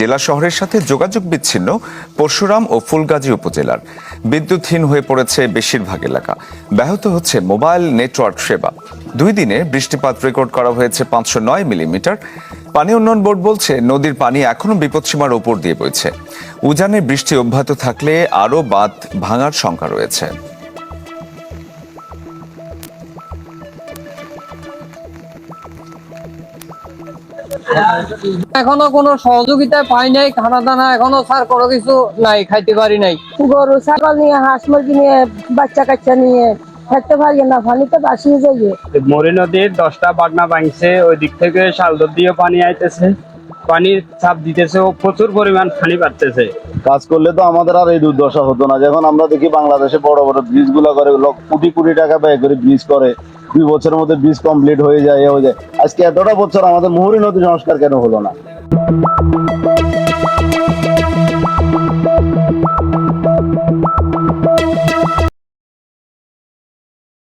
জেলা শহরের সাথে যোগাযোগ বিচ্ছিন্ন পরশুরাম ও ফুলগাজী উপজেলার। বিদ্যুৎহীন হয়ে পড়েছে বেশিরভাগ এলাকা। ব্যাহত হচ্ছে মোবাইল নেটওয়ার্ক সেবা। দুই দিনে বৃষ্টিপাত রেকর্ড করা হয়েছে পাঁচশো নয় মিলিমিটার। পানি উন্নয়ন বোর্ড বলছে, নদীর পানি এখনও বিপদসীমার ওপর দিয়ে বইছে। উজানে বৃষ্টি অব্যাহত থাকলে আরও বাঁধ ভাঙার শঙ্কা রয়েছে। এখনও কোনো সহযোগিতা পাই নাই খানা দানা এখনও স্যার কোনো কিছু নাই খাইতে পারি নাই। গরু ছাগল নিয়ে হাঁস মুরগি নিয়ে বাচ্চা কাচ্চা নিয়ে থাকতে পারি না পানিতে বাসিয়ে যাইয়ে। মরি নদীর দশটা বাগনা ভাঙছে ওই দিক থেকে শালদর দিয়ে পানি আইতেছে। পানির চাপ দিতেছে ও প্রচুর পরিমাণ পানি বাড়তেছে। কাজ করলে তো আমাদের আর এই দুর্দশা হতো না। যখন আমরা দেখি বাংলাদেশে বড় বড় ব্রিজগুলো করে কোটি কোটি টাকা ব্যয় করে ব্রিজ করে দুই বছরের মধ্যে ব্রিজ কমপ্লিট হয়ে যায়, এ হয়ে যায়। আজকে এতটা বছর আমাদের মুহুরী নদী সংস্কার কেন হলো না?